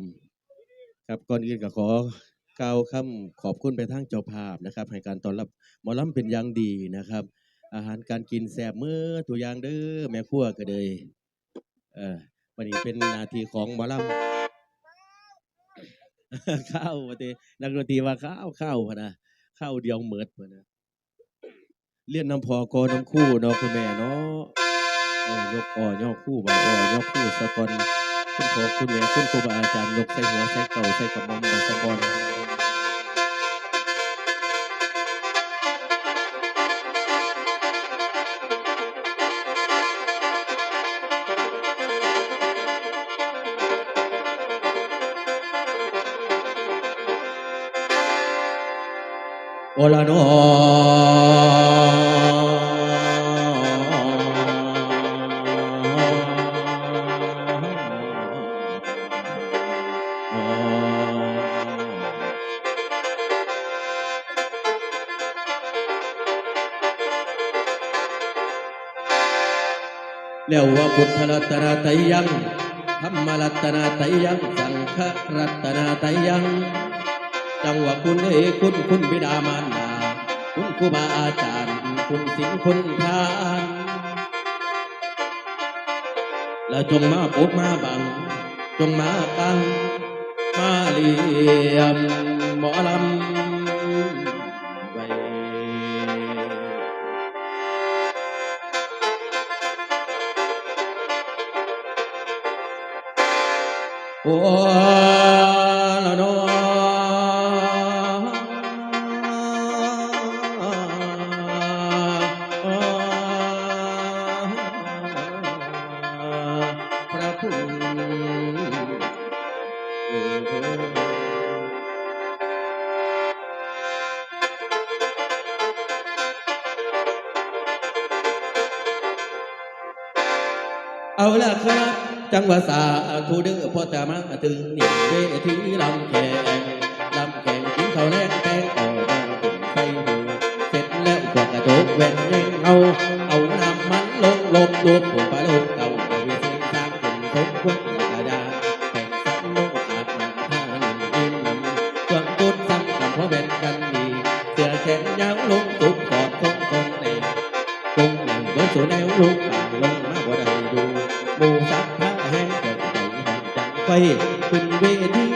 ม ครับก่อนอื่นก็ขอกล่าวคำขอบคุณไปทางเจ้าภาพนะครับให้การต้อนรับหมอลำเป็นอย่างดีนะครับ อาหารการกินแซ่บมื้อตัวอย่างเด้อแม่ครัวก็เลยเออวันนี้เป็นนาทีของหมอลำข้าวว่าตินักดนตรีว่าข้าวข้าวนะข้าวเดียวเหมิดพะนะเลี้ยนน้ำพอกอน้ำคู่เนาะคุณแม่เนาะเออยกอ่อย่อคู่บ่าอ่อย่อคู่สะกอน คุณพ่อคุณแม่คุณครูบาอาจารย์ยกใส่หัวใส่เก่าใส่กระม่อมมาสะกอนโอลาโน เรียกว่าพุทธรัตนาไตยังธรรมรัตนาไตยัง สังฆรัตนาไตยัง จังหวะคุณเอ้คุณคุณบิดามารดาคุณครูบาอาจารย์ คุณสิงคุณทานแล้วจงมาปกมาบัง จงมาตั้ง มาเลียมหมอลำไว้โอ้ เอาละครับ จังหวะสาธุเด้อพ่อจะมาถึงนี่เวทีลำแข่งลำแข่งกินข้าวแลกแกงอ่อนถึงใส่หูเสร็จแล้วกวาดกระจกแหวนเงเอา เอาน้ำมันลงลมรวมผม ขึ้นเวที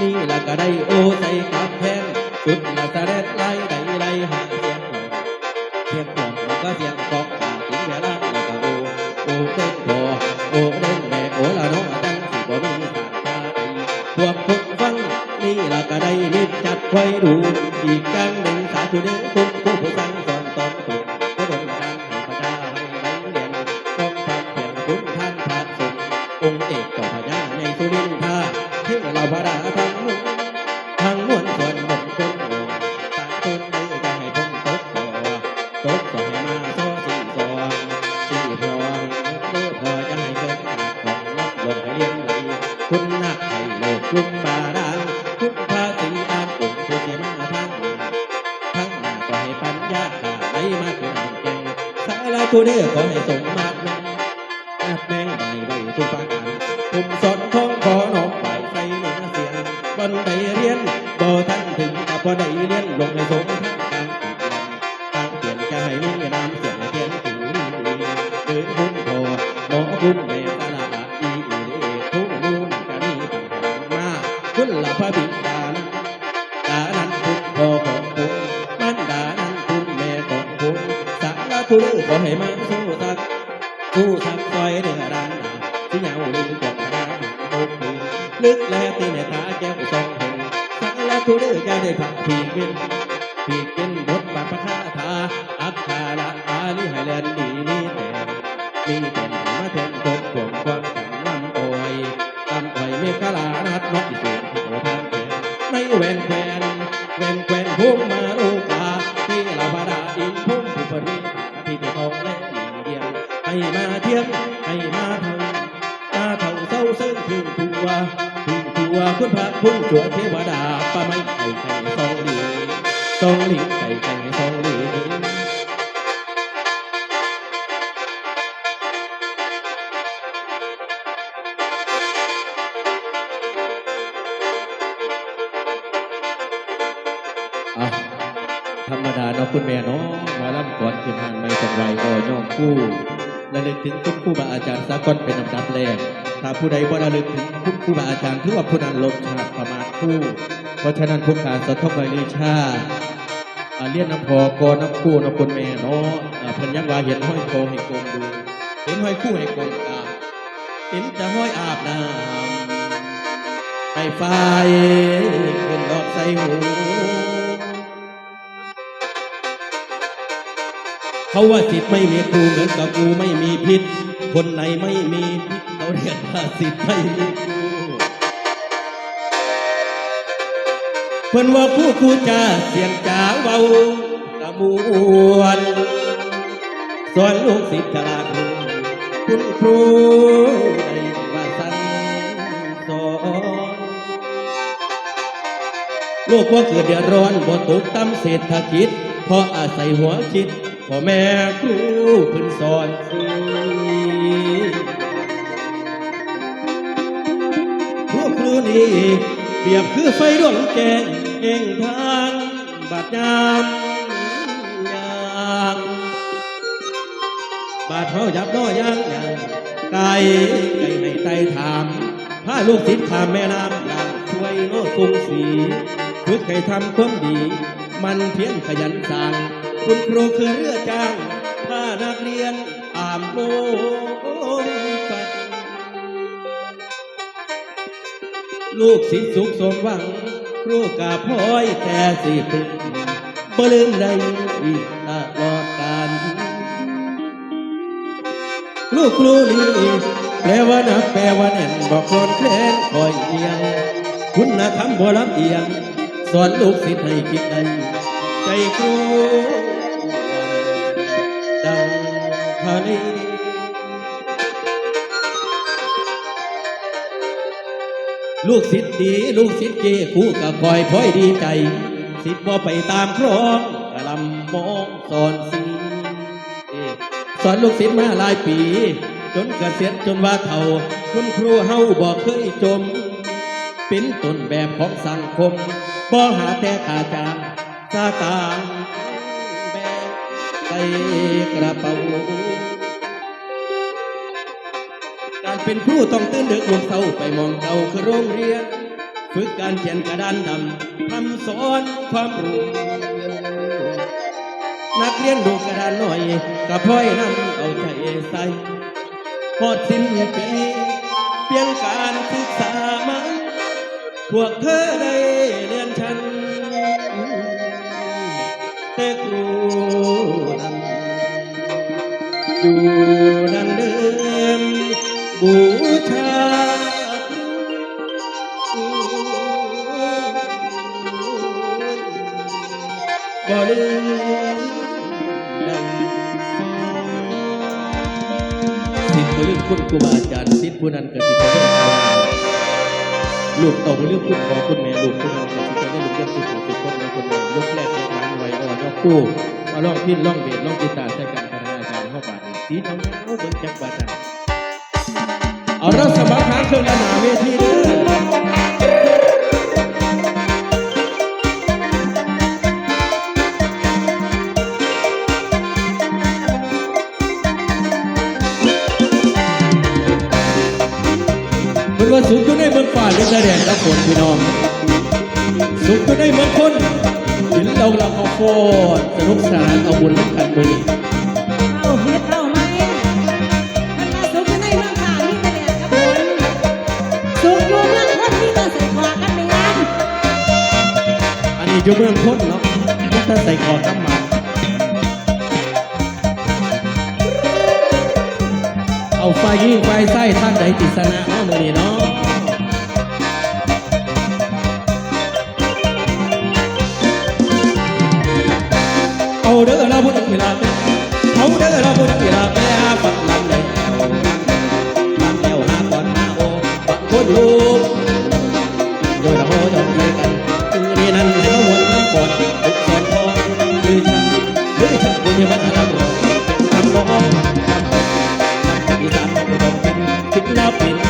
นี่ละก็ได้โอใส่กับแพนสุดละสะเด็ดไล่ไดไล่หาเสียงหลอเสียงกล่อมแล้วก็เสียงกอกกาถึงเวลาล้วก็โอโอเต้นพอโอเต้นแม่โอละน้องจังสิบ่มีสาตาใดพวกคนฟังนี่ละก็ได้มิดจัดคอยดูอีกกันหนึ่งสาธุเด้อคุณผู้ผู้สั่ง คุณนักให้โลกลุกบาดาลคุณภาษีอานองค์ผู้เสียมาทางหน้าทั้งหน้าก็ให้ปัญญาขาไหลมาคืออ่างแก่งสารทุเด้อขอให้สมมาตรแม่อา พระบิดานั้นดานั้นคุณพ่อของคุณมันดานั้นคุณแม่ของคุณสารทุลือขอให้มันสู้ตักสู้ทักคอยเดือดานหนาที่เหงาลืมกว่าน้ำหกมือลึกแลตีในตาแก้วสองหงสารทุลือจะได้ผักผีเว้น แวนแควนแวนแควนพุ่งมาลูกตาที่ลาบาดาอินพุ่งผู้ปริที่ไปทองและหลีเดียวให้มาเทียมให้มาเท่าตาเท่าเศร้าเส้นถึงตัวถึงตัวคุณพระพุ่งจวดเทวดาป้าไม่ ธรรมดาเนาะคุณแม่เนาะมาล่ำก่อนขึ้นหานไม่จังไรก็ย่องคู่และลึกถึงคุณครูบาอาจารย์สากลเป็นลำดับแรกถ้าผู้ใดบ่ระลึกถึงคุณครูบาอาจารย์ถือว่าผู้นั้นลบชาติประมาทคู่ เพราะฉะนั้นผู้ขาสะทบไปลีชาอเลียนน้ำพอกอน้ำคู่น้ำคุณแม่เนาะเพิ่นยังว่าเห็นห้อยโคให้โกงดูเห็นห้อยคู่ให้โกงอาบเห็นจะห้อยอาบน้ำไปไฟขึ้นดอกใส่หู เขาว่าสิทธิ์ไม่มีครูเหมือนกับกูไม่มีพิษ คนไหนไม่มีพิษเขาเรียกว่าสิทธิ์ไม่มีครูเพิ่นว่าผู้ครูจาเสียงจ๋าเบากระมวลสอนลูกศิษย์ฉลาดคุณครูได้ว่าสั่งสอนโลกว่าเกิดเดือดร้อนบ่ตกต่ำเศรษฐกิจเพราะอาศัยหัวคิด พ่อแม่ครูเพิ่นสอนสิพวกครูนี่เปรียบคือไฟดวงแจ้งเองทางบาดยามยางบาดเฮายับน้อยยางยางไก่ไก่ให้ไต่ถามพาลูกศิษย์ขามแม่น้ำลางช่วยโน้สุงสีฝึกให้ทำความดี มันเพียรขยันสั่ง คุณครูคือเรือจ้างถ้านักเรียนตามโมงฟังลูกศิษย์สุขสมหวัง ครูกาพ้อยแต่สิพึงบ่ลืมได้อีกตลอดกาลลูกครูนี่แปลว่านักแปลว่าแน่นบอกคนแคลนคอยเอียง คุณธรรมบ่ลำเอียง สอนลูกศิษย์ให้คิดได้ใจครู ลูกศิษย์ดี ลูกศิษย์เจครูก็คอยพลอยดีใจ ศิษย์บ่ไปตามครองกะลำมองสอนสีสอนลูกศิษย์มาหลายปี จนเกษียณจนว่าเฒ่า คุณครูเฮาบอกเคยจม เป็นต้นแบบของสังคมบ่หาแต่ขาจางซาตางแบกใส่กระเป๋า เป็นครูต้องตื่นดึกลุกเศร้าไปมองเก่าคือโรงเรียน ฝึกการเขียนกระดานดำทำสอนความรู้นักเรียนดูกระดานหน่อยกับพ่อยนั่งเอาใจใส่พอดสิ้นปีเปลี่ยนการศึกษามาพวกเธอได้เรียนฉันแต่ครูนั้นอยู่ ครูบาอาจารย์สิทธิ์ผู้นั้นกสิทธิ์บ่ลืมครูบาอาจารย์ลูกเอาเรื่องคุณขอคุณแม่ลูกผู้นั้นกสิทธิ์ได้ลูกเรื่องสุณของสุขคนนะคนแม่ยกแรกแรกร้านไว้อ่อนยกคู่มาล่องพินล่องเบียดล่องกีตาใช้กันคณะอาจารย์เข้าบาทสีทองเอาเบิ่งจักบาทาเอาเราสมัครหาเครื่องระนาเวทีด้วย ว่าสุขอยู่ในเมืองฟ้าหรือแดนและฝนพี่น้อง สุขอยู่ในเมืองคนหินเราเราเอาโฟดสนุกสนานเอาบุญน้ำกันมือนี้เอาเฮ็ดเอาไหมมันมาสุกอยู่ในเมืองขามีแต่แดดกับฝนสุกอยู่เมืองคนมีแต่ใส่ขวากันเป็นงานอันนี้อยู่เมืองคนเนาะถ้าใส่คอตั้งมา เอาไฟยิ่งไฟไส้ท่านใดติสนะเนาะมือนี้เนาะเอาเด้อเราบุญกีฬาแม่เอาเด้อเราบุญกีฬาแม่ฝักลำเลยลำแล้วหาก่อนหาโอฝักคนลูกโดยละโหยอมใจกันคือนี่นั้นให้มาวนน้ำก่อนทุกสนทองหรือฉันหรือฉันบุญยวัฒนธรรม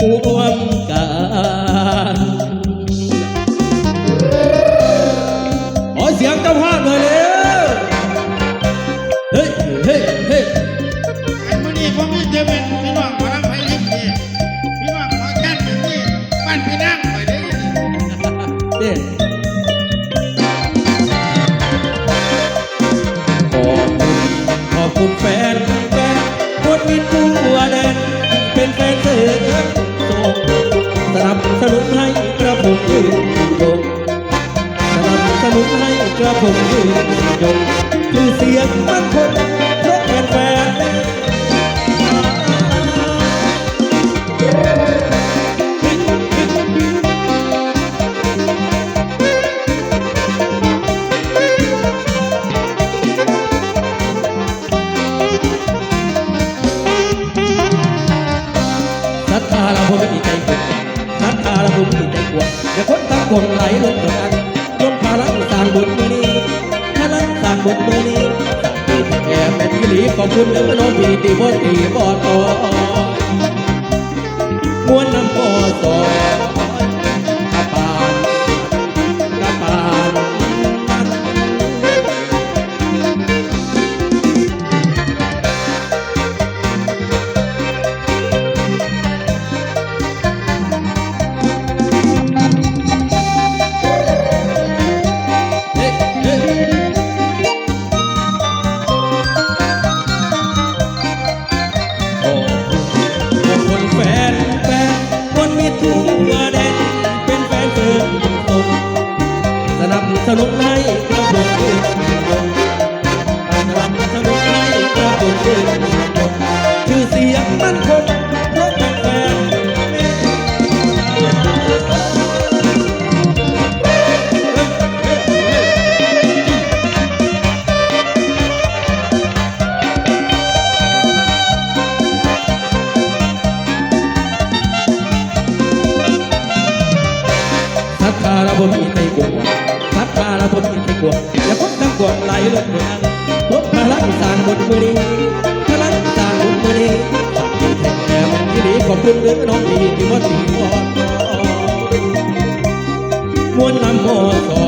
รวมกันขอเสียงเจ้าภาพหน่อยเร็วเฮ้ยเฮ้ยเฮ้ยอันมื้อนี้ผมมีแต่เป็นพี่น้องหมอลำไผลิกนี่พี่น้องขอแค่นแบบนี้บ้านพี่นั่งไปได้อเด้ขอบคุณขอบคุณแฟนแฟนคนมีตัวแดนเป็นแฟนเสือ ให้กระผมยืนยงคือเสียงมันคนเพราะแฟนแฟนศรัทธาเราผมไม่มีใจกลัวศรัทธาเราผมไม่มีใจกลัวอย่าคนทั้งคนไหลลงกับกัน บุญมือนี้สร้างบุญแก่เป็นที่หลีขอบคุณเด้อน้องพี่ตีบนตีบอต่อมวนน้ำพอสอก ขอบคุณเด้อน้องดีที่ว่าตีวอนมวนน้ำโมสอ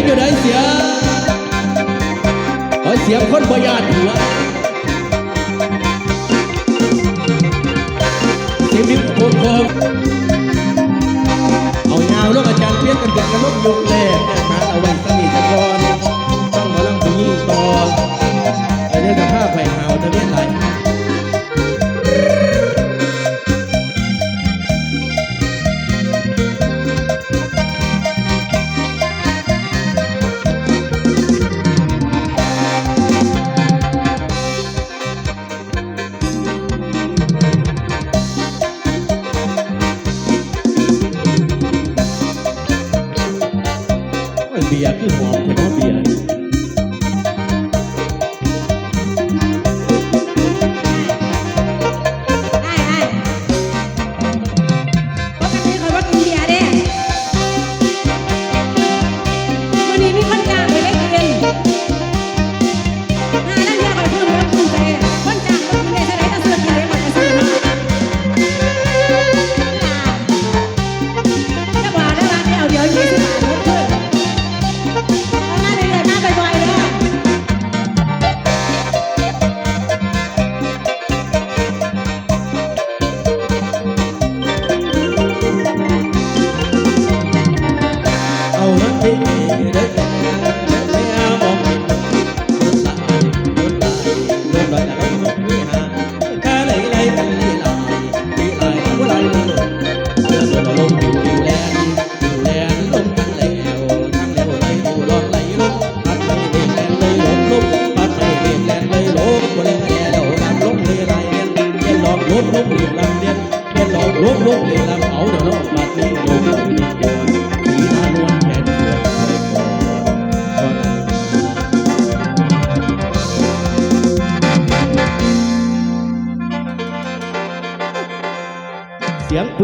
งอยู่ไหนเสียขอเสียงคนบยานหัวเสียงนิ้วโคมโคงเอายาวลูกอาจารย์เพี้ยนกันเกิดกันลบยุคแรกนะเอาไว้สนิทก่อน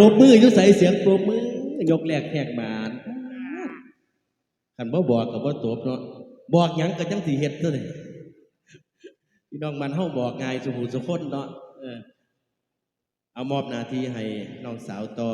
รบมือยุใส่เสียงปรบมือยกแรกแขกบานคันบ่บอกกับบ่ตบเนาะบอกหยังก็จังสิเฮ็ดซะเลยนพี่น้องมันเฮาบอกง่ายสุหูสุคนเนาะเออเอามอบหน้าที่ให้น้องสาวต่อ